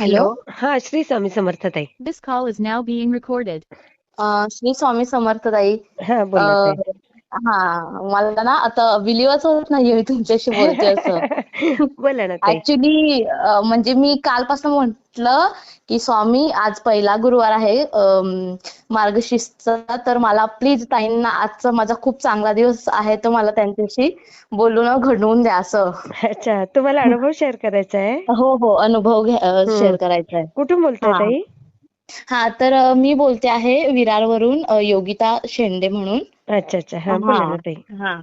Hello. हा श्री स्वामी समर्थ ताई This call is now being recorded. अं, श्री स्वामी समर्थ ताई हा बोला अं, ताई हा मला ना आता विलिवाच होत नाहीये मी तुमच्याशी बोलते असं. बोला ना ताई. ऍक्च्युली म्हणजे मी कालपासून म्हटलं की स्वामी आज पहिला गुरुवार आहे. अं, मार्गशीर्षचा तर मला प्लीज ताईंना आजचा माझा खूप चांगला दिवस आहे तर मला त्यांच्याशी बोलून घडवून द्या असं. अच्छा तुम्हाला अनुभव शेअर करायचा आहे? हो हो अनुभव शेअर करायचा आहे. कुठून बोलताय हा. ताई? हा तर अं, मी बोलते आहे विरारवरून अं, योगिता शेंडे म्हणून. अच्छा अच्छा. हा बोला हा. ना ताई. हा.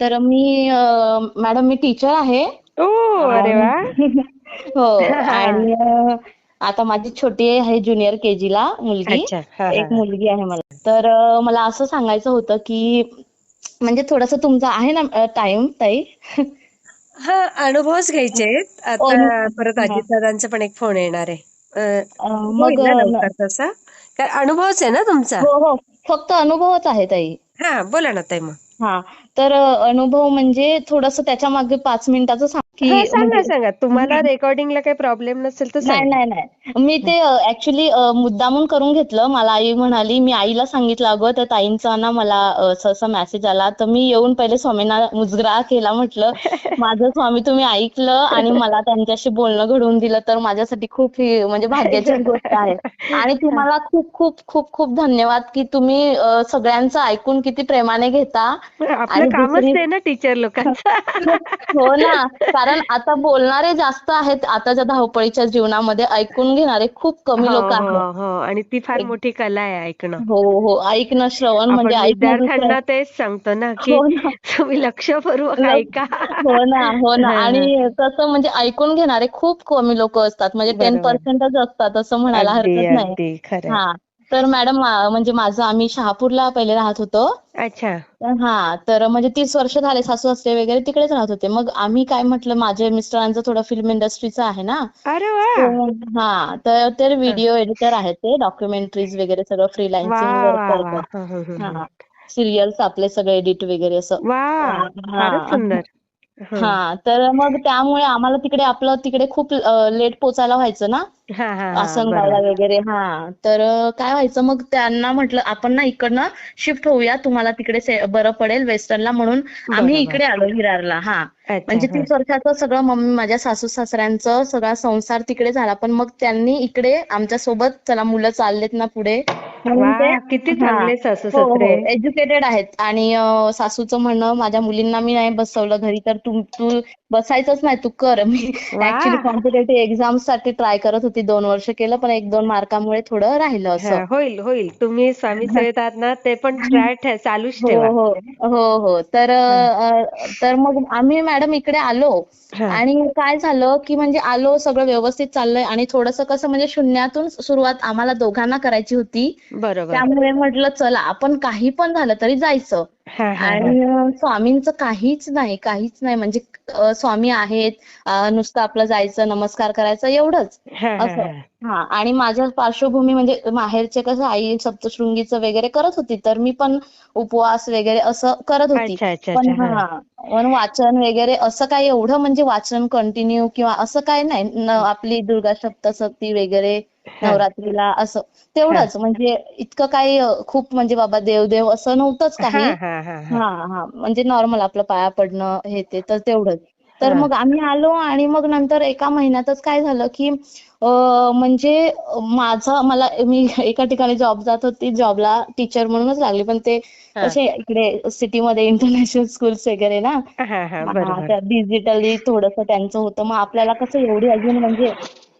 तर मी मॅडम मी टीचर आहे. ओ अरे वा. हो आणि आता माझी छोटी आहे ज्युनियर केजी ला मुलगी. अच्छा. हा एक मुलगी आहे मला. तर अं, मला असं सांगायचं होतं की म्हणजे थोडस तुमचा आहे ना टाइम ताई? हा अनुभवच घ्यायचे आता परत. अजित दादांचा पण एक फोन येणार आहे. अं, अं, होईल मग ना अं, लवकर तसा? कारण अनुभवच आहे ना तुमचा? हो हो. फक्त अनुभवच आहे ताई. हा बोला ना ताई मग. हा तर अनुभव म्हणजे थोडस त्याच्यामागे पाच मिनिटाचं की सांगा म्हणजे सांगा. तुम्हाला रेकॉर्डिंगला काही प्रॉब्लेम नसेल तर नाही सांगा. नाही नाही. मी ते ऍक्च्युली मुद्दामून करून घेतलं. मला आई म्हणाली मी आईला सांगितलं अगं त्या ताईंचा ना मला अ, असं मेसेज आला. तर मी येऊन पहिले स्वामींना मुजगरा केला म्हटलं. माझं स्वामी तुम्ही ऐकलं आणि मला त्यांच्याशी बोलणं घडवून दिलं तर माझ्यासाठी खूप ही म्हणजे भाग्याची गोष्ट आहे. आणि तुम्हाला खूप खूप खूप खूप धन्यवाद की तुम्ही अ, सगळ्यांचं ऐकून किती प्रेमाने घेता. आपलं आणि कामच दुसरी- ते ना टीचर लोकांचं. हो ना. कारण आता बोलणारे जास्त आहेत आताच्या धावपळीच्या जीवनामध्ये ऐकून घेणारे खूप कमी हो लोक हो आहेत. हो आणि ती फार मोठी कला आहे ऐकणं. हो हो. ऐकणं श्रवण म्हणजे ऐकणं विद्यार्थ्यांना तेच सांगतो ना की हो तुम्ही लक्षपूर्वक लक्ष- ऐका. हो ना हो ना. हा, हा. आणि तसं म्हणजे ऐकून घेणारे खूप कमी लोक असतात. म्हणजे टेन. पर्सेंटच असतात असं म्हणायला हरकत नाही. हा. तर मॅडम म्हणजे माझं आम्ही शहापूरला पहिले राहत होतो. अच्छा. हा तर म्हणजे तीस वर्ष झाले सासू सासरे वगैरे तिकडेच राहत होते. मग आम्ही काय म्हटलं माझ्या मिस्टरांचं थोडं फिल्म इंडस्ट्रीचं आहे ना. अरे हा तर ते व्हिडिओ एडिटर आहेत ते डॉक्युमेंटरीज वगैरे सगळं फ्रीलान्सिंग वर्क करतात. सिरियल्स आपले सगळे एडिट वगैरे असं. हा. सुंदर. हं. हा तर मग त्यामुळे आम्हाला तिकडे आपलं तिकडे खूप लेट पोचायला व्हायचं ना हा हा हा आसनगावला वगैरे हा तर काय व्हायचं मग त्यांना म्हटलं आपण ना इकडनं शिफ्ट होऊया तुम्हाला तिकडे बरं पडेल वेस्टर्नला म्हणून आम्ही. इकडे आलो विरारला हा म्हणजे. तीस वर्षाचं सगळं मम्मी माझ्या सासू सासऱ्यांचं सगळा संसार तिकडे झाला पण मग त्यांनी इकडे आमच्यासोबत चला मुलं चाललेत ना पुढे म्हणून वा ते किती. चांगले सासू हो हो सासरे एज्युकेटेड आहेत. आणि सासूचं म्हणणं माझ्या मुलींना मी नाही बसवलं घरी तर तू तू बसायचंच नाही तू कर. मी. ऍक्च्युली कॉम्पिटेटिव्ह एक्झामसाठी ट्राय करत होती. दोन वर्ष केलं पण एक दोन मार्कामुळे थोडं राहिलं असं. होईल होईल. तुम्ही स्वामी सेवेत आहात ना ते पण ट्राय चालूच हो ठेवा. हो हो हो. तर तर मग आम्ही मॅडम इकडे आलो. आणि काय झालं की म्हणजे आलो सगळं व्यवस्थित चाललंय. आणि थोडंसं कसं म्हणजे शून्यातून सुरुवात आम्हाला दोघांना करायची होती. त्यामुळे म्हटलं चला आपण काही पण झालं तरी जायचं. आणि स्वामींचं काहीच नाही काहीच नाही. म्हणजे स्वामी आहेत नुसतं आपलं जायचं नमस्कार करायचं एवढंच. हा हा असं. हा. आणि माझ्या पार्श्वभूमी म्हणजे माहेरचे कसं आई सप्तशृंगीचं वगैरे करत होती तर मी पण उपवास वगैरे असं करत होती. पण हा. पण वाचन वगैरे असं काही एवढं म्हणजे वाचन कंटिन्यू किंवा असं काही नाही. आपली दुर्गा सप्तशती वगैरे. नवरात्रीला असं. तेवढंच. म्हणजे इतकं काही खूप म्हणजे बाबा देव देव असं नव्हतंच काही. हा हा म्हणजे नॉर्मल आपलं पाया पडणं हे ते तर तेवढंच. तर. मग आम्ही आलो आणि मग नंतर एका महिन्यातच काय झालं की म्हणजे माझा मला मी एका ठिकाणी जॉब जात होती. जॉबला टीचर म्हणूनच लागली. पण ते. कसे इकडे सिटीमध्ये इंटरनॅशनल स्कूल्स वगैरे ना. डिजिटली थोडंसं त्यांचं होतं. मग आपल्याला कसं एवढी अजून म्हणजे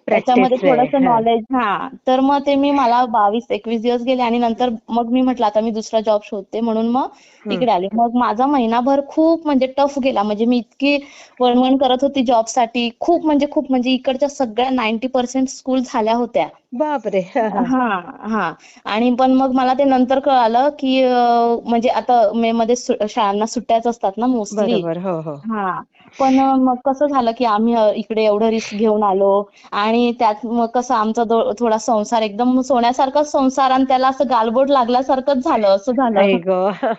त्याच्यामध्ये थोडंसं. नॉलेज हा. तर मग ते मी मला बावीस एकवीस दिवस गेले आणि नंतर मग मी म्हटलं आता मी दुसरा जॉब शोधते म्हणून मग. इकडे आले. मग माझा महिनाभर खूप म्हणजे टफ गेला. म्हणजे मी इतकी वणवण करत होती जॉबसाठी. खूप म्हणजे खूप म्हणजे इकडच्या सगळ्या नाईन्टी पर्सेंट स्कूल झाल्या होत्या. बापरे. हा हा. आणि पण मग मला ते नंतर कळालं की म्हणजे आता मे मध्ये शाळांना सुट्ट्याच असतात ना मोस्टली हो हो. हा. पण मग कसं झालं की आम्ही इकडे एवढं रिस्क घेऊन आलो आणि त्यात मग कसं आमचा थोडा संसार एकदम सोन्यासारखाच संसार आणि त्याला असं गालबोट लागल्यासारखंच झालं असं झालं.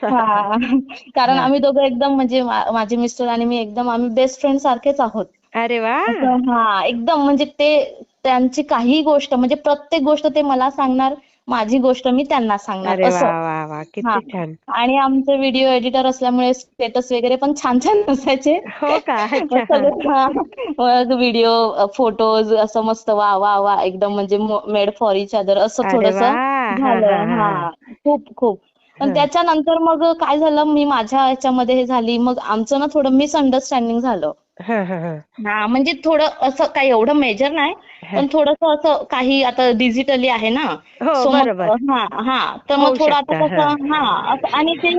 हा. कारण. आम्ही दोघं एकदम म्हणजे माझे मिस्टर आणि मी एकदम आम्ही बेस्ट फ्रेंड सारखेच आहोत. अरे वा. हा एकदम म्हणजे ते त्यांची काही गोष्ट म्हणजे प्रत्येक गोष्ट ते मला सांगणार माझी गोष्ट मी त्यांना सांगणार असं. छान. आणि आमचे व्हिडिओ एडिटर असल्यामुळे स्टेटस वगैरे पण छान छान असायचे. हो व्हिडिओ फोटोज असं मस्त वा वा वा एकदम म्हणजे मेड फॉर इच अदर असं थोडंसं हा झालं. हा खूप खूप. पण. त्याच्यानंतर मग काय झालं मी माझ्या ह्याच्यामध्ये हे झाली. मग आमचं ना थोडं मिसअंडरस्टँडिंग झालं. हा म्हणजे थोडं असं काही एवढं मेजर नाही. पण थोडंसं असं काही आता डिजिटली आहे ना. हो हा हा. तर मग थोडं आता कसं हा. आणि ते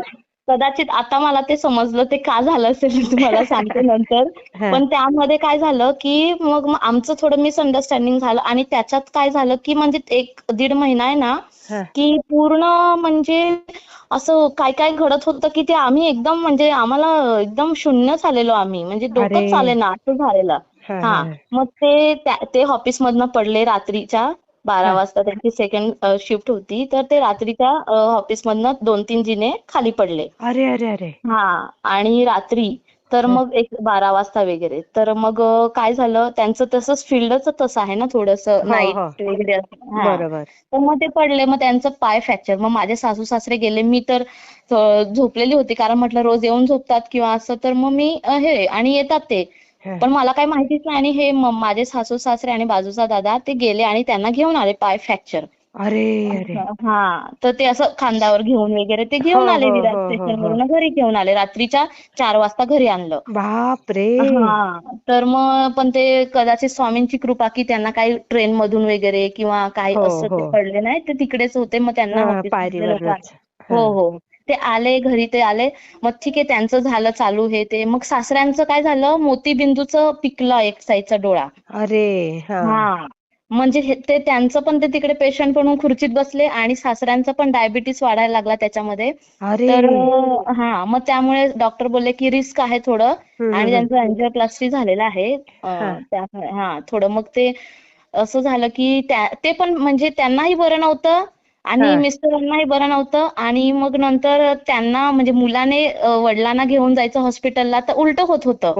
कदाचित आता मला ते समजलं ते का झालं असेल मी तुम्हाला सांगते नंतर. पण त्यामध्ये काय झालं की मग आमचं थोडं मिसअंडरस्टँडिंग झालं आणि त्याच्यात काय झालं की म्हणजे एक दीड महिना आहे ना. की पूर्ण म्हणजे असं काय काय घडत होतं की ते आम्ही एकदम म्हणजे आम्हाला एकदम शून्य झालेलो आम्ही म्हणजे. डोकंच चालेना असं झालेलं हा. मग ते ते ऑफिस मधनं पडले रात्रीच्या बारा. वाजता त्यांची सेकंड शिफ्ट होती. तर ते रात्रीच्या ऑफिस मधनं दोन तीन जिने खाली पडले. अरे अरे अरे. हा. आणि रात्री तर. मग एक बारा वाजता वगैरे. तर मग काय झालं? त्यांचं तसंच फील्डच तसं आहे ना थोडंसं नाईट हो. वगैरे असं. हा. बरोबर. तर मग ते पडले. मग त्यांचं पाय फ्रॅक्चर मग माझे सासू सासरे गेले. मी तर झोपलेली होती. कारण म्हटलं रोज येऊन झोपतात किंवा असं. तर मग मी हे आणि येतात ते. पण मला काही माहितीच नाही आणि हे माझे सासू सासरे आणि बाजूचा दादा ते गेले आणि त्यांना घेऊन आले पाय फ्रॅक्चर. अरे अरे. हा. तर ते असं खांद्यावर घेऊन वगैरे ते घेऊन हो, आले विरार हो, हो, स्टेशन हो. घरी घेऊन आले. रात्रीच्या चार वाजता घरी आणलं. बाप रे हा. तर मग पण ते कदाचित स्वामींची कृपा की त्यांना काही ट्रेन मधून वगैरे किंवा काही असं ते. पडले नाही ते तिकडेच होते. मग त्यांना हा. हो. ते आले घरी ते आले. मग ठीक आहे त्यांचं झालं चालू हे ते. मग सासऱ्यांचं काय झालं? मोतीबिंदूचं पिकलं एक साईडचा डोळा. अरे हा. म्हणजे ते त्यांचं पण ते तिकडे पेशंट म्हणून खुर्चीत बसले आणि सासऱ्यांचं पण डायबिटीस वाढायला लागला त्याच्यामध्ये. अरे. तर हा मग त्यामुळे डॉक्टर बोलले की रिस्क आहे थोडं आणि त्यांचं अँजिओप्लास्टी झालेलं आहे. हा. हा थोडं मग ते असं झालं की ते पण म्हणजे त्यांनाही बरं नव्हतं. आणि. मिस्टरांनाही बरं नव्हतं. आणि मग नंतर त्यांना म्हणजे मुलाने वडिलांना घेऊन जायचं हॉस्पिटलला तर उलट होत होतं.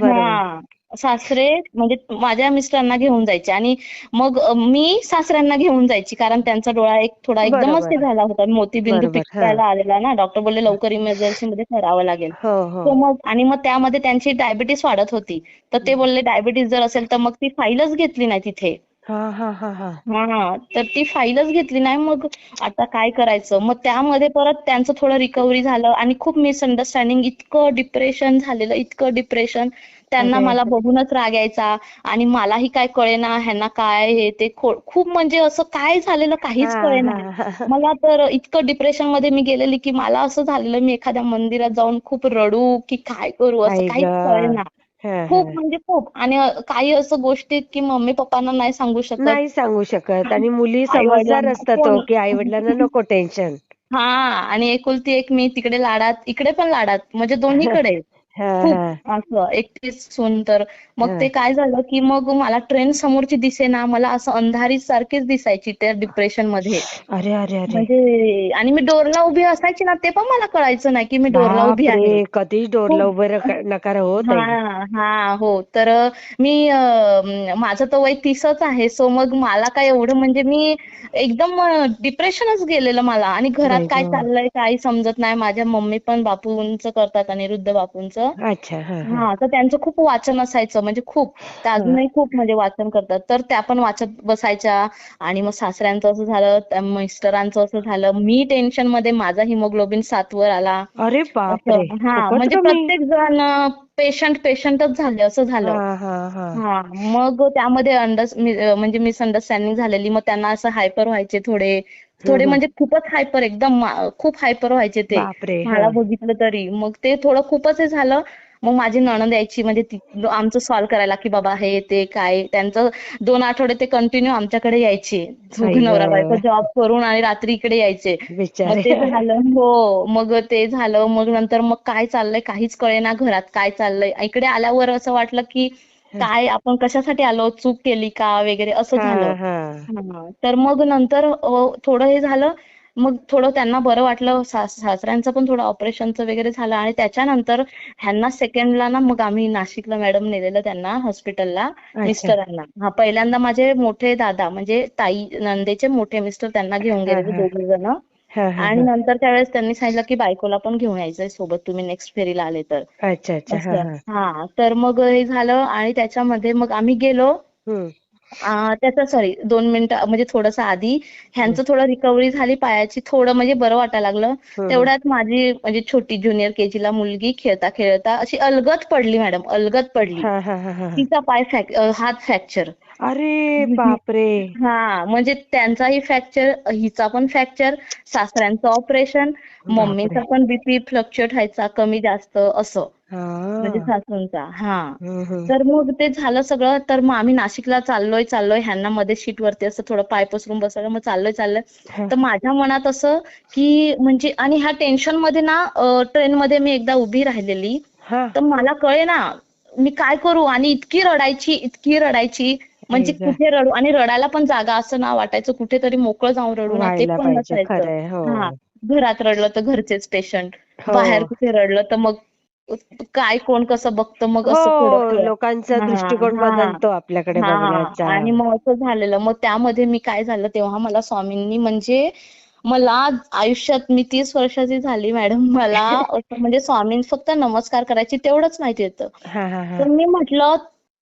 हा. सासरे म्हणजे माझ्या मिस्टरांना घेऊन जायचे. आणि मग मी सासऱ्यांना घेऊन जायची कारण त्यांचा डोळा एक थोडा एकदमच. झाला होता. मोतीबिंदू. पिकायला आलेला ना. डॉक्टर बोलले लवकर इमर्जन्सी मध्ये करावं लागेल. हो हो. मग आणि मग त्यामध्ये त्यांची डायबिटीस वाढत होती. तर ते बोलले डायबिटीस जर असेल तर मग ती फाईलच घेतली नाही तिथे. हा हा हा हा. हा तर ती फाईलच घेतली नाही. मग आता काय करायचं? मग त्यामध्ये परत त्यांचं थोडं रिकव्हरी झालं आणि खूप मिसअंडरस्टँडिंग इतकं डिप्रेशन झालेलं इतकं डिप्रेशन त्यांना. मला बघूनच राग यायचा. आणि मलाही काय कळेना ह्यांना काय हे ते खूप म्हणजे असं काय झालेलं काहीच कळेना. मला तर इतकं डिप्रेशनमध्ये मी गेलेली की मला असं झालेलं मी एखाद्या मंदिरात जाऊन खूप रडू की काय करू? असं काहीच. कळेना. खूप. म्हणजे खूप. आणि काही असं गोष्टीत की मम्मी पप्पांना नाही सांगू शकत. नाही सांगू शकत. आणि मुली समजदार असतात हो की आई वडिलांना नको टेन्शन हा आणि एकुलती एक मी तिकडे लाडात इकडे पण लाडात म्हणजे दोन्हीकडे. असं एकटीच सून तर. मग. ते काय झालं की मग मला ट्रेन समोरची दिसेना मला असं अंधारी सारखीच दिसायची त्या डिप्रेशनमध्ये. अरे अरे अरे. म्हणजे आणि मी डोरला उभी असायची ना ते पण मला कळायचं नाही की मी डोरला उभी आहे. कधीच डोरला उभं रक- नका हो हा तर मी माझं तर वय तीसच आहे सो मग मला काय एवढं म्हणजे मी एकदम डिप्रेशनच गेलेलं मला. आणि घरात काय. चाललंय काही समजत नाही. माझ्या मम्मी पण बापूंचं करतात अनिरुद्ध बापूंचं. अच्छा हा तर त्यांचं खूप वाचन असायचं म्हणजे खूप. त्या अजूनही खूप म्हणजे वाचन करतात. तर त्या पण वाचत बसायच्या आणि मग सासऱ्यांचं असं झालं त्या मिस्टरांचं असं झालं. मी टेन्शनमध्ये माझा हिमोग्लोबिन सातवर आला. अरे बापरे! हा म्हणजे प्रत्येक जण पेशंट पेशंटच झाले असं झालं. हा हा हा. हा मग त्यामध्ये अंडर म्हणजे मिसअंडरस्टँडिंग झालेली. मग त्यांना असं हायपर व्हायचे थोडे. थोडे हम्म. म्हणजे खूपच हायपर एकदम खूप हायपर व्हायचे ते. बापरे मला हा बघितलं तरी. मग ते थोडं खूपच हे झालं. मग माझी नणंद यायची म्हणजे ती आमचं सॉल्व्ह करायला की बाबा हे ते काय त्यांचं दोन आठवडे ते कंटिन्यू आमच्याकडे यायचे. नवरा. बायको जॉब करून आणि रात्री इकडे यायचे. मग ते झालं हो. मग ते झालं मग नंतर मग काय चाललंय काहीच कळेना घरात काय चाललंय. इकडे आल्यावर असं वाटलं की काय आपण कशासाठी आलो चूक केली का वगैरे असं झालं. हा. हा. तर मग नंतर थोडं हे झालं. मग थोडं त्यांना बरं वाटलं. सास सासऱ्यांचं पण थोडं ऑपरेशनचं वगैरे झालं आणि त्याच्यानंतर ह्यांना सेकंडला ना मग आम्ही नाशिकला मॅडम नेलेलं त्यांना हॉस्पिटलला मिस्टरांना. हा पहिल्यांदा माझे मोठे दादा म्हणजे ताई नंदेचे मोठे मिस्टर त्यांना घेऊन हा. दोघे जण आणि. नंतर त्यावेळेस त्यांनी सांगितलं की बायकोला पण घेऊन यायचंय सोबत तुम्ही नेक्स्ट फेरीला आले तर. अच्छा अच्छा हा तर मग हे झालं आणि त्याच्यामध्ये मग आम्ही गेलो. त्याचं सॉरी दोन मिनिटं म्हणजे थोडंसं आधी ह्यांचं थोडं रिकव्हरी झाली पायाची थोडं म्हणजे बरं वाटायला लागलं. तेवढ्यात माझी म्हणजे छोटी ज्युनियर केजी ला मुलगी खेळता खेळता अशी अलगद पडली मॅडम अलगद पडली. तिचा पाय हात फ्रॅक्चर अरे बापरे. हा म्हणजे त्यांचाही फ्रॅक्चर हिचा पण फ्रॅक्चर सासऱ्यांचं ऑपरेशन मम्मीचा पण बीपी फ्लक्च्युएट व्हायचा कमी जास्त असं. म्हणजे हा सासूंचा हा. तर मग ते झालं सगळं तर मग आम्ही नाशिकला चाललोय चाललोय. ह्यांना मध्ये शीट वरती असं थोडं पाय पसरून बसवलं मग चाललोय चाललोय. तर माझ्या मनात असं की म्हणजे आणि ह्या टेन्शनमध्ये ना ट्रेन मध्ये मी एकदा उभी राहिलेली. तर मला कळे ना मी काय करू? आणि इतकी रडायची इतकी रडायची. म्हणजे. कुठे रडू? आणि रडायला पण जागा असं ना वाटायचं कुठेतरी मोकळं जाऊन रडू ना ते पण नसायचं. हो. हा. घरात रडलं तर घरचेच पेशंट हो. बाहेर कुठे रडलं तर मग काय कोण कसं बघतं मग असं हो थोडं लोकांचा हा, दृष्टिकोन हा. बदलतो आपल्याकडे हा बघण्याचा. आणि मग असं झालेलं. मग त्यामध्ये मी काय झालं तेव्हा मला स्वामींनी म्हणजे मला आयुष्यात मी तीस वर्षाची झाली मॅडम. मला असं म्हणजे स्वामीं फक्त नमस्कार करायची तेवढंच माहिती होतं. हा हा हा. तर मी म्हटलं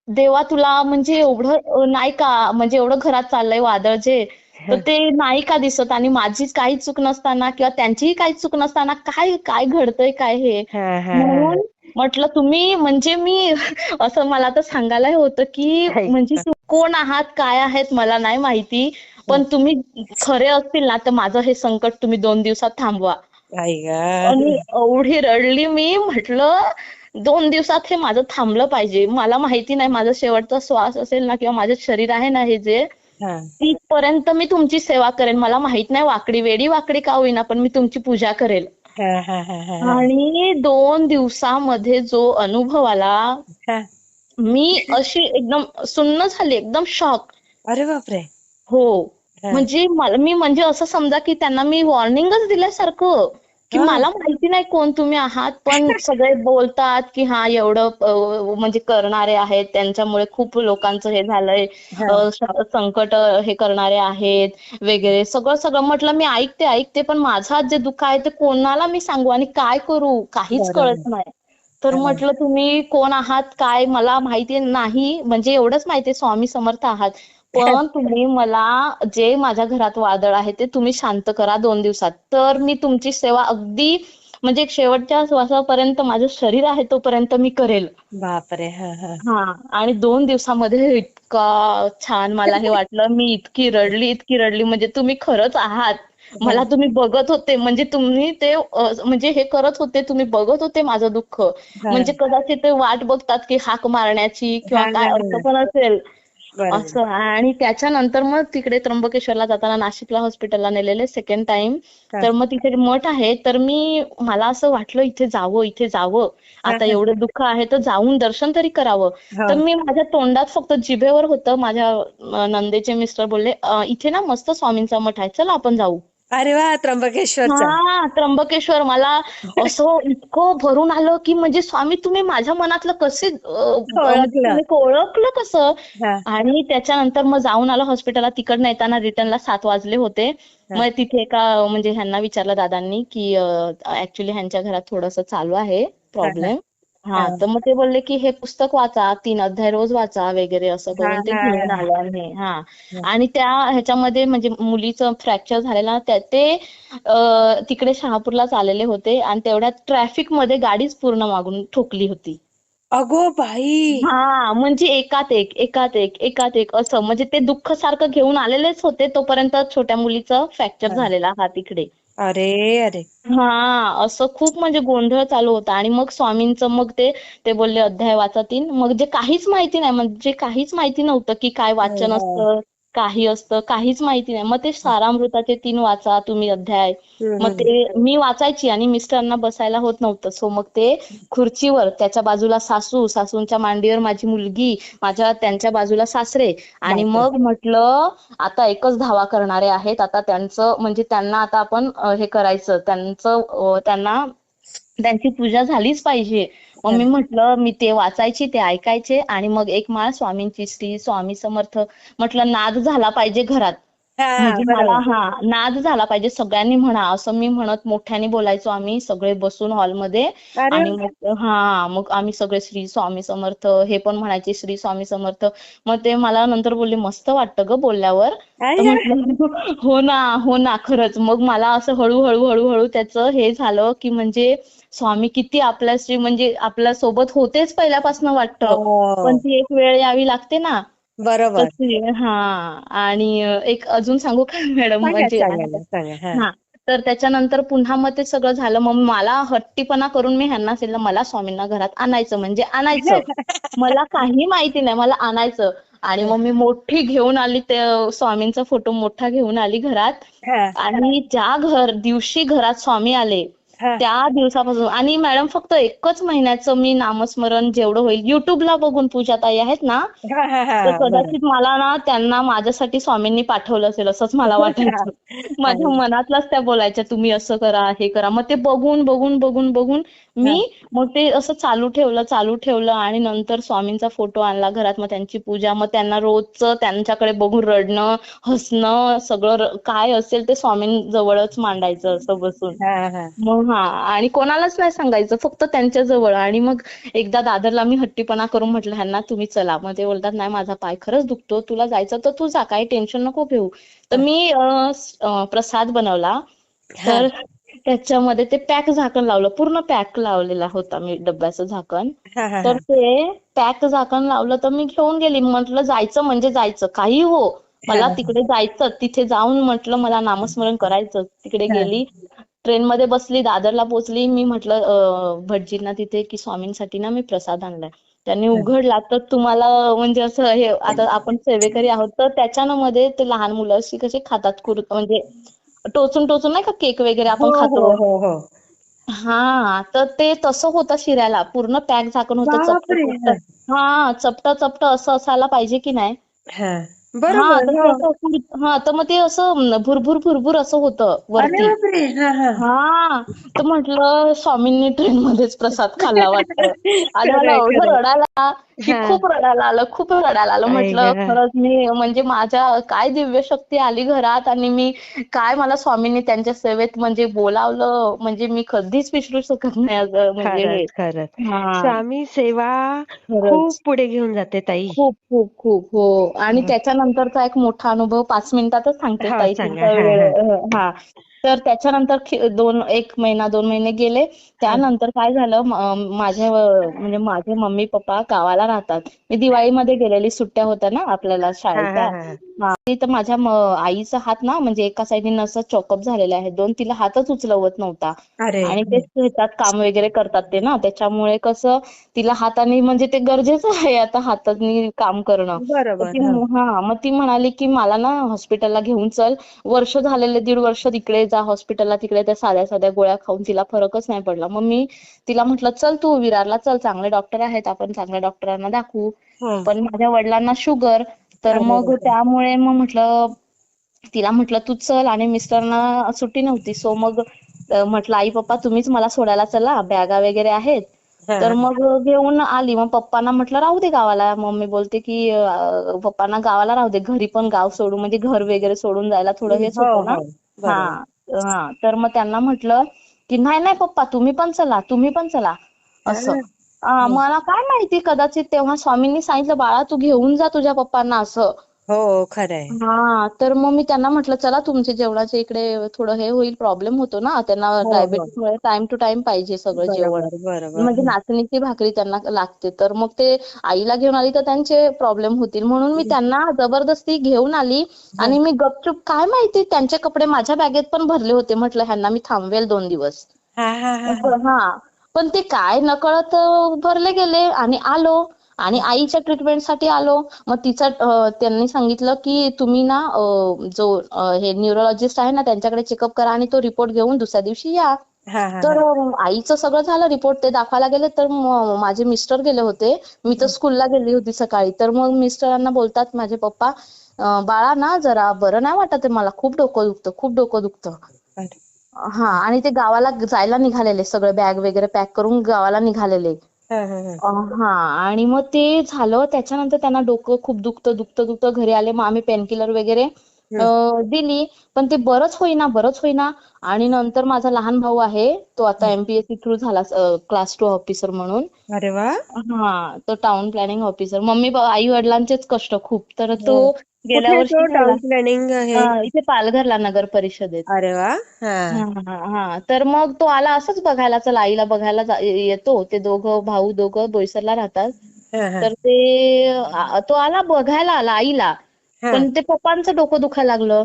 देवा तुला म्हणजे एवढं अं, नाही का म्हणजे एवढं घरात चाललंय वादळ जे तर ते नाही का दिसत? आणि माझी काही चूक नसताना किंवा त्यांचीही काही चूक नसताना काय काय घडतंय काय हे? म्हणून म्हटलं तुम्ही म्हणजे मी असं मला तर सांगायला होतं की म्हणजे कोण आहात काय आहेत मला नाही माहिती. पण तुम्ही खरे असतील ना तर माझं हे संकट तुम्ही दोन दिवसात थांबवा. आणि एवढी रडली मी म्हटलं दोन दिवसात हे माझं थांबलं पाहिजे. मला माहिती नाही माझा शेवटचा श्वास असेल ना किंवा माझं शरीर आहे ना हे जे हा. तिथपर्यंत मी तुमची सेवा करेन. मला माहीत नाही वाकडी वेडी वाकडी का होईना पण मी तुमची पूजा करेल. हा हा हा हा आणि दोन दिवसामध्ये जो अनुभव आला. मी अशी एकदम सुन्न झाली एकदम शॉक अरे बापरे. हो. हा. म्हणजे मला मी म्हणजे असं समजा की त्यांना मी वॉर्निंगच दिल्यासारखं. की. मला माहिती नाही कोण तुम्ही आहात पण सगळे बोलतात की हा एवढं म्हणजे करणारे आहेत त्यांच्यामुळे खूप लोकांचं हे झालंय संकट हे करणारे आहेत वगैरे सगळं सगळं म्हटलं मी ऐकते ऐकते पण माझं आज जे दुःख आहे ते कोणाला मी सांगू आणि काय करू? काहीच. कळत नाही. तर. म्हटलं तुम्ही कोण आहात? काय? मला माहिती नाही. म्हणजे एवढंच माहिती स्वामी समर्थ आहात. पण तुम्ही मला जे माझ्या घरात वादळ आहे ते तुम्ही शांत करा दोन दिवसात. तर मी तुमची सेवा अगदी म्हणजे शेवटच्या श्वासापर्यंत माझं शरीर आहे तोपर्यंत मी करेल. बापरे हा आणि दोन दिवसामध्ये इतका छान मला हे वाटलं मी इतकी रडली इतकी रडली म्हणजे तुम्ही खरंच आहात. मला तुम्ही बघत होते म्हणजे तुम्ही ते म्हणजे हे करत होते तुम्ही बघत होते माझं दुःख. म्हणजे कदाचित ते वाट बघतात की हाक मारण्याची किंवा काय अर्थ. पण असेल. असं. आणि त्याच्यानंतर मग तिकडे त्र्यंबकेश्वरला जाताना नाशिकला हॉस्पिटलला नेलेले सेकंड टाइम. तर मग तिथे मठ आहे. तर मी मला असं वाटलं इथे जावं इथे जावं. आता. एवढं दुःख आहे तर जाऊन दर्शन तरी करावं. हो. तर मी माझ्या तोंडात फक्त जिभेवर होतं. माझ्या नंदेचे मिस्टर बोलले "अं, इथे ना मस्त स्वामींचा मठ आहे. चला आपण जाऊ. अरे वा त्र्यंबकेश्वरचा. हा त्र्यंबकेश्वर. मला असं इतकं भरून आलं की म्हणजे स्वामी तुम्ही माझ्या मनातलं कसे ओळखलं. कसं? आणि त्याच्यानंतर मग जाऊन आलो हॉस्पिटलला तिकडनं येताना रिटर्नला सात वाजले होते. मग तिथे एका म्हणजे ह्यांना विचारलं दादांनी की ऍक्च्युली ह्यांच्या घरात थोडंसं चालू आहे प्रॉब्लेम हा हा. तर मग ते बोलले की हे पुस्तक वाचा तीन अध्याय रोज वाचा वगैरे असं करून ते हा, हा, घेऊन हा. आलो आम्ही हा. आणि त्या ह्याच्यामध्ये म्हणजे मुलीचं फ्रॅक्चर झालेलं त्या ते तिकडे शहापूरलाच आलेले होते आणि तेवढ्यात ट्रॅफिकमध्ये गाडीच पूर्ण मागून ठोकली होती. अगो बाई! हा म्हणजे एकात एक एकात एक एकात एक असं. म्हणजे ते दुःख सारखं घेऊन आलेलेच होते तोपर्यंत छोट्या मुलीचं फ्रॅक्चर हा. झालेला हात इकडे अरे अरे. हा असं खूप म्हणजे गोंधळ चालू होता. आणि मग स्वामींचं मग ते ते बोलले अध्याय वाचा तीन. मग जे काहीच माहिती नाही म्हणजे काहीच माहिती नव्हतं की काय वाचन हो. असतं काही असतं काहीच माहिती नाही. मग ते सारामृताचे तीन वाचा तुम्ही अध्याय. मग ते मी वाचायची आणि मिस्टरांना बसायला होत नव्हतं. सो मग ते खुर्चीवर त्याच्या बाजूला सासू सासूंच्या मांडीवर माझी मुलगी माझ्या त्यांच्या बाजूला सासरे. आणि मग म्हटलं आता एकच धावा करणारे आहेत. आता त्यांचं म्हणजे त्यांना आता आपण हे करायचं. त्यांचं त्यांना त्यांची पूजा झालीच पाहिजे. मग मी म्हटलं मी ते वाचायची ते ऐकायचे आणि मग एक माळ स्वामींची श्री स्वामी समर्थ म्हटलं नाद झाला पाहिजे घरात. म्हणजे. मला हा नाद झाला पाहिजे सगळ्यांनी म्हणा असं मी म्हणत मोठ्याने बोलायचो आम्ही सगळे बसून हॉलमध्ये. आणि मग हा मग आम्ही सगळे श्री स्वामी समर्थ हे पण म्हणायचे श्री स्वामी समर्थ. मग ते मला नंतर बोलले मस्त वाटतं ग बोलल्यावर. हो ना हो ना खरंच. मग मला असं हळूहळू हळूहळू त्याचं हे झालं की म्हणजे स्वामी किती आपल्याशी म्हणजे आपल्यासोबत होतेच पहिल्यापासून वाटतं. हो. पण ती एक वेळ यावी लागते ना. बरोबर. हा. आणि एक अजून सांगू का मॅडम? म्हणजे हा. तर त्याच्यानंतर पुन्हा मग ते सगळं झालं. मग मला हट्टीपणा करून मी ह्यांना सांगितलं मला स्वामींना घरात आणायचं. म्हणजे आणायचं. मला काही माहिती नाही. मला आणायचं. आणि मग मी मोठी घेऊन आली ते स्वामींचा फोटो मोठा घेऊन आली घरात. आणि ज्या घर दिवशी घरात स्वामी आले. त्या दिवसापासून. आणि मॅडम फक्त एकच महिन्याचं मी नामस्मरण जेवढं होईल युट्यूबला बघून पूजाताई आहेत ना तर. कदाचित मला ना त्यांना माझ्यासाठी स्वामींनी पाठवलं असेल असंच मला वाटायचं. माझ्या मनातलाच त्या बोलायच्या तुम्ही असं करा हे करा. मग ते बघून बघून बघून बघून मी मग ते असं चालू ठेवलं चालू ठेवलं आणि नंतर स्वामींचा फोटो आणला घरात. मग त्यांची पूजा मग त्यांना रोजचं त्यांच्याकडे बघून रडणं हसणं सगळं काय असेल ते स्वामींजवळच मांडायचं असं बसून. मग हा आणि कोणालाच नाही सांगायचं फक्त त्यांच्या जवळ. आणि मग एकदा दादरला मी हट्टीपणा करून म्हटलं ह्यांना तुम्ही चला. मग ते बोलतात नाही माझा पाय खरंच दुखतो तुला जायचं तर तू जा काही टेन्शन नको घेऊ. तर मी प्रसाद बनवला. तर त्याच्यामध्ये ते पॅक झाकण लावलं पूर्ण पॅक लावलेला होता मी डब्याचं झाकण. तर. ते पॅक झाकण लावलं तर मी घेऊन गेली. म्हटलं जायचं म्हणजे जायचं काही हो. मला तिकडे जायचं तिथे जाऊन म्हटलं मला नामस्मरण करायचं तिकडे गेली. ट्रेन मध्ये बसली दादरला पोहोचली मी म्हटलं भटजींना तिथे की स्वामींसाठी ना मी प्रसाद आणलाय. त्यांनी उघडला तर तुम्हाला म्हणजे असं हे आता आपण सेवेकरी आहोत तर त्याच्यानं मध्ये ते लहान मुलं अशी कशी खातात कुर म्हणजे टोचून टोचून नाही का केक वगैरे आपण हो, खातो? हो, हो, हो. हा तर ते तसं होतं शिऱ्याला पूर्ण पॅक झाकण होतं चपट हा चपट चपट असं असायला पाहिजे की नाही? हा. बरोबर तर ते हो. असं फुर- हा तर मग ते असं भुरभुर भुरभुर असं होतं अरे वरती बापरे हा, हा. हा तर म्हटलं स्वामींनी ट्रेन मध्येच प्रसाद खाल्ला वाटतं आणि मला खरंय, एवढं खरंय. रडायला की. खूप रडायला आलं खूप रडायला आलं. म्हटलं. खरंच मी म्हणजे माझ्या काय दिव्य शक्ती आली घरात आणि मी काय मला स्वामींनी त्यांच्या सेवेत म्हणजे बोलावलं म्हणजे मी कधीच विसरू शकत नाही म्हणजे स्वामी सेवा. खूप पुढे घेऊन जाते ताई. खूप खूप खूप हो. आणि त्याच्यानंतरचा एक मोठा अनुभव पाच मिनिटातच सांगते ताई हा. तर त्याच्यानंतर दोन एक महिना दोन महिने गेले. त्यानंतर काय झालं माझे म्हणजे माझे मम्मी पप्पा गावाला राहतात. मी दिवाळीमध्ये गेलेली सुट्ट्या होत्या ना आपल्याला शाळेच्या. तर माझ्या आईचा हात ना म्हणजे एका साईडने असं चॉकअप झालेला आहे. दोन तिला हातच उचलवत नव्हता. आणि ते शेतात काम वगैरे करतात ते ना. त्याच्यामुळे कसं तिला हाताने म्हणजे ते गरजेचं आहे आता हाताने काम करणं. हा मग ती म्हणाली की मला ना हॉस्पिटलला घेऊन चल. वर्ष झालेले दीड वर्ष तिकडे जा हॉस्पिटलला तिकडे त्या साध्या साध्या गोळ्या खाऊन तिला फरकच नाही पडला. मग मी तिला म्हटलं चल तू विरारला चल चांगले डॉक्टर आहेत आपण चांगल्या डॉक्टरांना दाखवू. हो. पण माझ्या वडिलांना शुगर तर मग. त्यामुळे मग म्हटलं तिला म्हटलं तू चल आणि मिस्टरना सुट्टी नव्हती. सो मग म्हटलं आई पप्पा तुम्हीच मला सोडायला चला. बॅगा वगैरे आहेत. हा, तर हा. मग घेऊन आली. मग पप्पांना म्हटलं राहू दे गावाला. मम्मी बोलते की पप्पांना गावाला राहू दे. घरी पण गाव सोडून म्हणजे घर वगैरे सोडून जायला थोडं हेच हो, होतं ना हो. हा तर मग त्यांना म्हटलं की नाही नाही पप्पा तुम्ही पण चला तुम्ही पण चला. असं. मला काय माहिती कदाचित तेव्हा स्वामींनी सांगितलं बाळा तू घेऊन जा तुझ्या पप्पांना असं. हो खरंय. हा तर मग मी त्यांना म्हटलं चला तुमचे जेवणाचे इकडे थोडं हे होईल प्रॉब्लेम होतो ना त्यांना हो. डायबेटीस मुळे टाइम टू टाइम पाहिजे सगळं जेवण. बरोबर. बरोबर म्हणजे नाचणीची भाकरी त्यांना लागते तर मग ते आईला घेऊन आली तर त्यांचे प्रॉब्लेम होतील. म्हणून मी त्यांना जबरदस्ती घेऊन आली आणि मी गपचूप काय माहिती त्यांचे कपडे माझ्या बॅगेत पण भरले होते म्हटलं ह्यांना मी थांबवेल दोन दिवस. हा हा हा हा. पण ते काय नकळत भरले गेले आणि आलो. आणि आईच्या ट्रीटमेंटसाठी आलो. मग तिचा त्यांनी सांगितलं की तुम्ही ना जो हे न्यूरोलॉजिस्ट आहे ना त्यांच्याकडे चेकअप करा आणि तो रिपोर्ट घेऊन दुसऱ्या दिवशी या. तर आईचं सगळं झालं रिपोर्ट ते दाखवायला गेले तर माझे मिस्टर गेले होते. मी तर स्कूलला गेली होती सकाळी. तर मग मिस्टरांना बोलतात माझे पप्पा बाळा ना जरा बरं नाही वाटत मला. खूप डोकं दुखतं खूप डोकं दुखतं. हा आणि ते गावाला जायला निघालेले. सगळे बॅग वगैरे पॅक करून गावाला निघालेले. हा आणि मग ते झालं. त्याच्यानंतर त्यांना डोकं खूप दुखतं दुखतं दुखतं. घरी आले मग आम्ही पेनकिलर वगैरे दिली. पण ते बरंच होईना बरंच होईना. आणि नंतर माझा लहान भाऊ आहे तो आता एमपीएससी थ्रू झाला क्लास टू ऑफिसर म्हणून. अरे वा. हा तो टाउन प्लॅनिंग ऑफिसर मम्मी आई वडिलांचेच कष्ट खूप. तर तो. गेल्या वर्षी टाउन प्लॅनिंग इथे पालघरला नगर परिषदेत. अरे वा. हा. हा हा हा. तर मग तो आला असंच बघायला. चला आईला बघायला येतो. ते दोघं भाऊ दोघं बोईसरला राहतात. तर ते तो आला बघायला आला आईला. पण ते पप्पांचं डोकं दुखायला लागलं.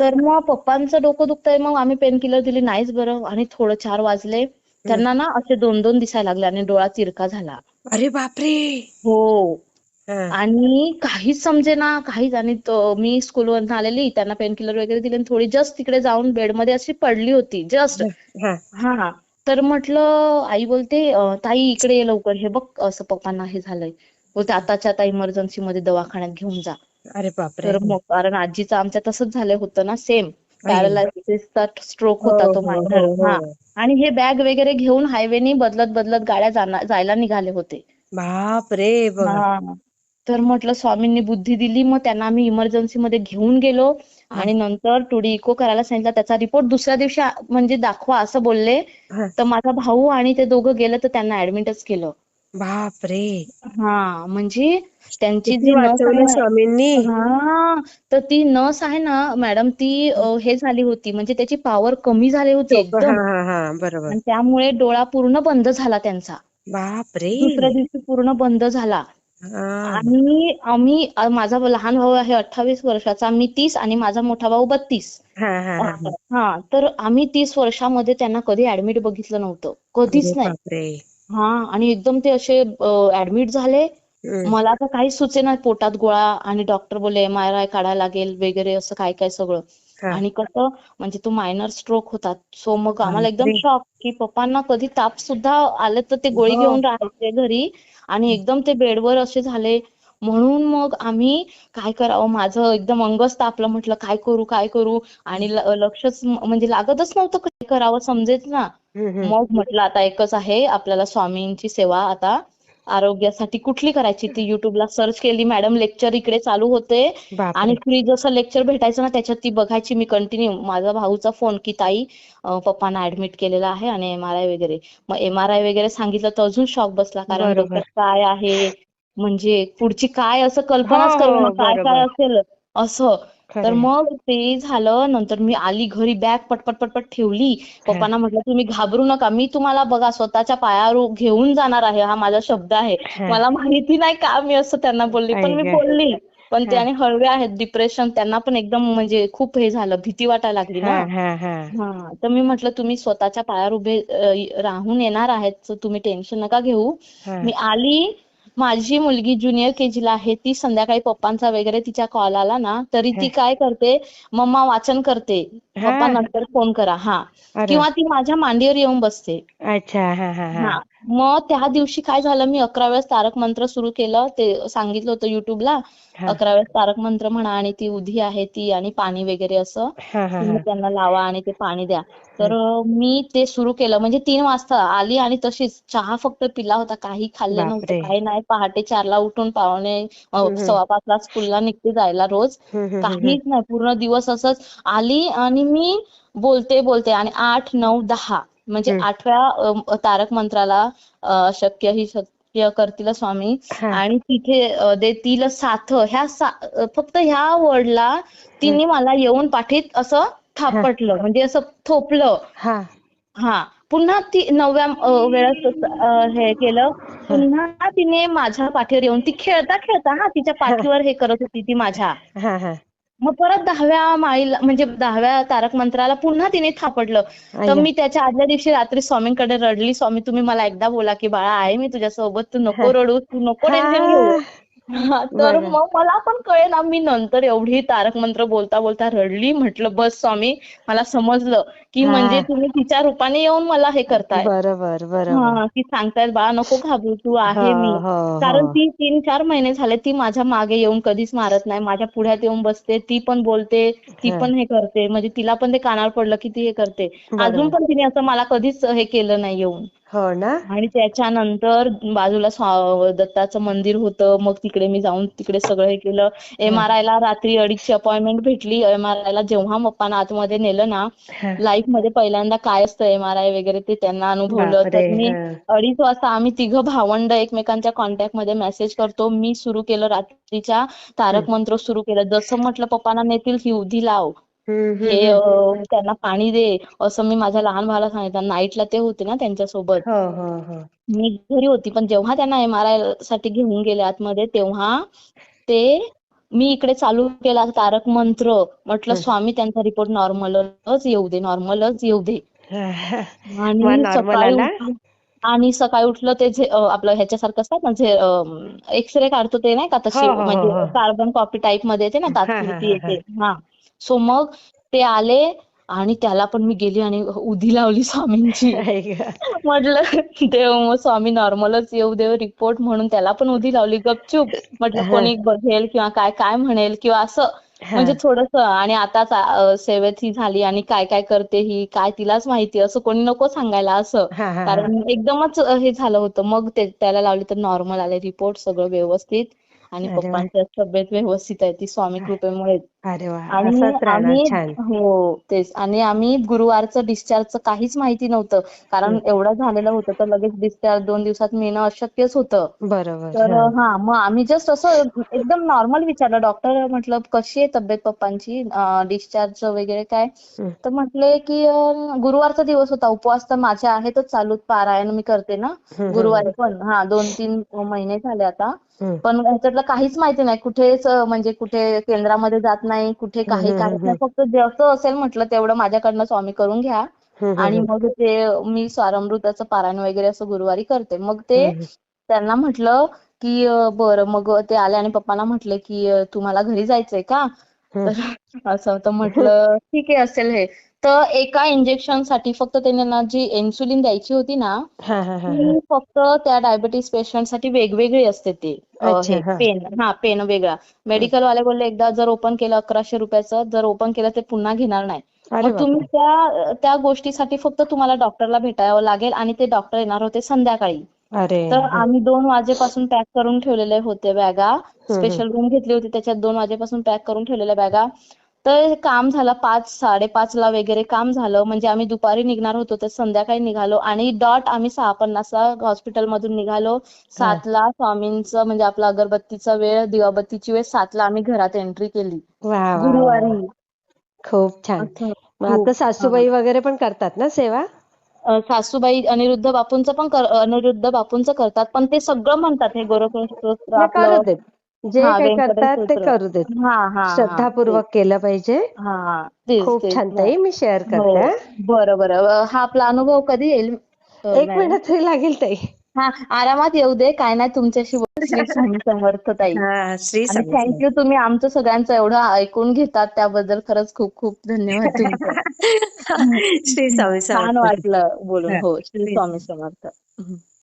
तर मग पप्पांचं डोकं दुखतंय मग आम्ही पेनकिलर दिली. नाहीच बरं. आणि थोडं चार वाजले. त्यांना ना असे दोन दोन दिसायला लागले आणि डोळा तिरका झाला. अरे बापरे! हो. आणि काहीच समजेना काहीच. आणि मी स्कूलवरून आलेली. त्यांना पेनकिलर वगैरे दिले आणि थोडी जस्ट तिकडे जाऊन बेडमध्ये अशी पडली होती. जस्ट हा. तर म्हटलं आई बोलते ताई इकडे ये लवकर. हे बघ असं पप्पांना हे झालंय. बोलते आताच्या आता इमर्जन्सी मध्ये दवाखान्यात घेऊन जा. अरे बापरे. तर मग कारण आजीचं आमच्या तसंच झालं होतं ना सेम. पॅरालायसिसचा स्ट्रोक होता तो हो, हो, हो. हा. आणि हे बॅग वगैरे घेऊन हायवेनी बदलत बदलत गाड्या जायला निघाले होते. बापरे तर म्हटलं स्वामींनी बुद्धी दिली मग त्यांना आम्ही इमर्जन्सी मध्ये घेऊन गेलो. आणि नंतर टुडी इको करायला सांगितलं त्याचा रिपोर्ट दुसऱ्या दिवशी म्हणजे दाखवा असं बोलले. तर माझा भाऊ आणि ते दोघं गेलं तर त्यांना ऍडमिटच केलं. बापरे. हा म्हणजे त्यांची जी नस आहे ना- स्वामींनी. हा तर ती नस आहे ना मॅडम ती अ, हे झाली होती म्हणजे त्याची पॉवर कमी झाली होती एकदम. हा हा बरोबर. आणि त्यामुळे डोळा पूर्ण बंद झाला त्यांचा. बापरे. दुसऱ्या दिवशी पूर्ण बंद झाला. हा. आणि आम्ही अ, माझा लहान भाऊ आहे अठ्ठावीस वर्षाचा मी तीस आणि माझा मोठा भाऊ बत्तीस. हा हा हा हा. तर आम्ही तीस वर्षामध्ये त्यांना कधी ऍडमिट बघितलं नव्हतं. कधीच नाही. बापरे. हा आणि एकदम ते असे ऍडमिट झाले. मला तर काहीच सुचेना पोटात गोळा आणि डॉक्टर बोलले एम आर आय काढायला लागेल वगैरे असं काय काय सगळं. आणि कसं म्हणजे तो मायनर स्ट्रोक होता सो मग आम्हाला एकदम. शॉक की पप्पांना कधी ताप सुद्धा आले तर ते गोळी हो. घेऊन राहायचे घरी आणि एकदम ते बेडवर असे झाले म्हणून मग आम्ही काय करावं माझं एकदम अंगच तापलं म्हटलं काय करू काय करू आणि लक्षच म्हणजे लागतच नव्हतं काय करावं समजेच ना. मग म्हटलं आता एकच आहे आपल्याला स्वामींची सेवा आता आरोग्यासाठी कुठली करायची ती युट्यूबला सर्च केली मॅडम लेक्चर इकडे चालू होते. आणि फ्री जसं लेक्चर भेटायचं ना त्याच्यात ती बघायची मी कंटिन्यू माझा भाऊचा फोन की ताई पप्पांना ऍडमिट केलेलं आहे आणि एम आर आय वगैरे. मग एम आर आय वगैरे सांगितलं तर अजून शॉक बसला कारण. डोक्यात काय आहे? म्हणजे पुढची काय असं कल्पनाच हो, करू काय काय. असेल? असं. तर. मग ते झालं नंतर मी आली घरी बॅग पटपट पटपट ठेवली पप्पांना म्हटलं तुम्ही घाबरू नका मी तुम्हाला बघा स्वतःच्या पायावर घेऊन जाणार आहे हा माझा शब्द आहे. मला माहिती नाही का मी असं त्यांना बोलली पण मी. बोलली पण ते. आणि हळवे आहेत डिप्रेशन त्यांना पण एकदम म्हणजे खूप हे झालं भीती वाटायला लागली ना हा तर मी म्हटलं तुम्ही स्वतःच्या पायावर उभे राहून येणार आहेत तुम्ही टेन्शन नका घेऊ. मी आली माझी मुलगी ज्युनियर केजी ला आहे ती संध्याकाळी पप्पांचा वगैरे तिच्या कॉल आला ना तरी ती काय करते मम्मा वाचन करते. पप्पा नंतर फोन करा हा. किंवा ती माझ्या मांडीवर येऊन बसते. अच्छा हा. हा. मग त्या दिवशी काय झालं मी अकरा वेळेस तारक मंत्र सुरू केलं. ते सांगितलं होतं युट्यूबला. अकरा वेळेस तारक मंत्र म्हणा आणि ती उधी आहे ती आणि पाणी वगैरे असं. तुम्ही त्यांना लावा आणि ते पाणी द्या. तर मी ते सुरू केलं. म्हणजे तीन वाजता आली आणि तशीच चहा फक्त पिला होता. काही खाल्लं नव्हतं. काही नाही. पहाटे चारला उठून पावणे. सव्वा पाचला स्कूलला निघते जायला रोज. काहीच नाही. पूर्ण दिवस असंच आली आणि मी बोलते बोलते आणि आठ नऊ दहा म्हणजे. आठव्या तारक मंत्राला शक्य ही शक्य करतील स्वामी. आणि तिथे देतील साथ. ह्या फक्त ह्या वर्डला तिने मला येऊन पाठीत असं थापटलं. म्हणजे असं थोपलं. हा. हा. पुन्हा ती नवव्या वेळेस हे केलं. पुन्हा तिने माझ्या पाठीवर येऊन ती खेळता खेळता हा तिच्या पाठीवर हे करत होती ती माझ्या. हा हा. मग परत दहाव्या माळीला म्हणजे दहाव्या तारक मंत्राला पुन्हा तिने थापडलं. तर. मी त्याच्या आदल्या दिवशी रात्री स्वामींकडे रडली स्वामी तुम्ही मला एकदा बोला की बाळा आहे मी तुझ्या सोबत तू नको रडू तू नको टेन्शन घेऊ. तर. मग मला पण कळेना मी नंतर एवढी तारक मंत्र बोलता बोलता रडली म्हटलं बस स्वामी मला समजलं की. म्हणजे तुम्ही तिच्या रूपाने येऊन मला हे करताय बरोबर बरोबर हा की सांगतायत बाळा नको घाबरू तू आहे हो, मी हो, कारण हो. ती तीन चार महिने झाले ती माझ्या मागे येऊन कधीच मारत नाही माझ्या पुढ्यात येऊन बसते ती पण बोलते ती. पण हे करते म्हणजे तिला पण ते कानावर पडलं की ती हे करते. अजून पण तिने असं मला कधीच हे केलं नाही येऊन हो ना? आणि त्याच्यानंतर बाजूला स्वा- दत्ताचं मंदिर होतं. मग तिकडे मी जाऊन तिकडे सगळं हे केलं. एमआरआय ला रात्री अडीचची अपॉइंटमेंट भेटली. एमआरआय ला जेव्हा पप्पांना आतमध्ये नेलं ना हा. लाईफमध्ये पहिल्यांदा काय असतं एमआरआय वगैरे ते त्यांना अनुभवलं. बापरे, तर मी हा. अडीच वाजता आम्ही तिघं भावंड एकमेकांच्या कॉन्टॅक्टमध्ये मेसेज करतो. मी सुरू केलं रात्रीच्या तारक मंत्र सुरू केलं. जसं म्हटलं पप्पांना नेतील ही उधी लाव. हे. अं, त्यांना पाणी दे असं मी माझ्या लहान भावाला सांगितलं. नाईटला ते होते ना त्यांच्यासोबत. हो हो हो. मी घरी होती पण जेव्हा त्यांना एमआरआयसाठी घेऊन गेले आतमध्ये तेव्हा ते मी इकडे चालू केला तारक मंत्र. म्हटलं स्वामी त्यांचा रिपोर्ट नॉर्मलच येऊ दे नॉर्मलच येऊ दे. आणि सकाळी आला? आणि सकाळी उठलं ते जे अं, आपलं ह्याच्यासारखं असतात ना जे एक्सरे काढतो ते नाही का तशी हो, हो, हो, म्हणजे हो. कार्बन कॉपी टाईपमध्ये येते ना हा, हा, तात्पुरती हा, येते. हा. सो मग ते आले आणि त्याला पण मी गेली आणि उधी लावली स्वामींची. म्हटलं देव मग स्वामी नॉर्मलच येऊ देव रिपोर्ट म्हणून त्याला पण उधी लावली गपचूप. म्हटलं कोणी बघेल किंवा काय काय म्हणेल किंवा असं. म्हणजे थोडस आणि आताच अं, सेवेत ही झाली आणि काय काय करते ही काय तिलाच माहिती असं कोणी नको सांगायला असं. कारण एकदमच हे झालं होतं. मग त्याला लावली तर नॉर्मल आले रिपोर्ट सगळं व्यवस्थित. आणि अरे वा. पप्पांची तब्येत व्यवस्थित आहे. ती स्वामी कृपेमुळे. अरे वा. आणि असंच राहणार आम्ही छान. हो तेच. आणि आम्ही गुरुवारचं डिस्चार्जचं काहीच माहिती नव्हतं. कारण एवढं झालेलं होतं तर लगेच डिस्चार्ज दोन दिवसात मिळणं अशक्यच होतं. बरोबर. तर हा. हा मग आम्ही जस्ट असं एकदम नॉर्मल विचारलं. डॉक्टर म्हटलं कशी आहे तब्येत पप्पांची? डिस्चार्ज वगैरे काय. तर म्हटले की अं, गुरुवारचा दिवस होता. उपवास तर माझे आहेतच चालू पारायण मी करते ना. गुरुवारी पण. हा दोन तीन महिने झाले आता. पण ह्याच्यातलं काहीच माहिती नाही कुठेच म्हणजे कुठे केंद्रामध्ये जात नाही कुठे काही हं, हं, काहीच नाही. फक्त जसं असेल म्हटलं तेवढं माझ्याकडनं स्वामी करून घ्या आणि. मग ते मी स्वारामृताचं पारायण वगैरे असं गुरुवारी करते मग ते. त्यांना म्हटलं की बरं मग ते आले आणि पप्पांना म्हटले की तुम्हाला घरी जायचंय का. तर असं तर म्हटलं ठीक आहे असेल हे तर एका इंजेक्शनसाठी फक्त त्यांना ना जी इन्सुलिन द्यायची होती ना ती फक्त त्या डायबिटीस पेशंटसाठी वेगवेगळी असते ती. पेन हा पेन वेगळा. मेडिकल वाले बोलले एकदा जर ओपन केलं अकराशे रुपयाचं जर ओपन केलं ते पुन्हा घेणार नाही. मग तुम्ही त्या त्या गोष्टीसाठी फक्त तुम्हाला डॉक्टरला भेटावं लागेल आणि ते डॉक्टर येणार होते संध्याकाळी. तर आम्ही दोन वाजेपासून पॅक करून ठेवलेले होते बॅगा. स्पेशल रूम घेतली होती त्याच्यात दोन वाजेपासून पॅक करून ठेवलेल्या बॅगा. तर काम झालं पाच साडेपाच ला वगैरे काम झालं. म्हणजे आम्ही दुपारी निघणार होतो तर संध्याकाळी निघालो. आणि डॉट आम्ही सहा पन्नासला हॉस्पिटल मधून निघालो. सातला स्वामींचं म्हणजे आपला अगरबत्तीचा वेळ दिवाबत्तीची वेळ सातला आम्ही घरात एंट्री केली. गुरुवारी. खूप छान. मग आता सासूबाई वगैरे पण करतात ना सेवा? सासूबाई अनिरुद्ध बापूंचं पण अनिरुद्ध बापूंचं करतात. पण ते सगळं म्हणतात हे गोरखनाथ जे हा, काही करतात ते. करू देत हा हा हा श्रद्धापूर्वक केलं पाहिजे. हा खूप छान. ताई मी शेअर करते हा. बरं बरं हा आपला अनुभव कधी येईल एक? मिनिट तरी लागेल ताई हा आरामात येऊ दे काय नाही तुमच्याशी बोल- श्री स्वामी समर्थ ताई हा थँक्यू तुम्ही आमचं सगळ्यांचं एवढं ऐकून घेतात त्याबद्दल खरंच खूप खूप धन्यवाद तुमचं श्री स्वामी छान समर्थ वाटलं बोलून हा. श्री स्वामी समर्थ.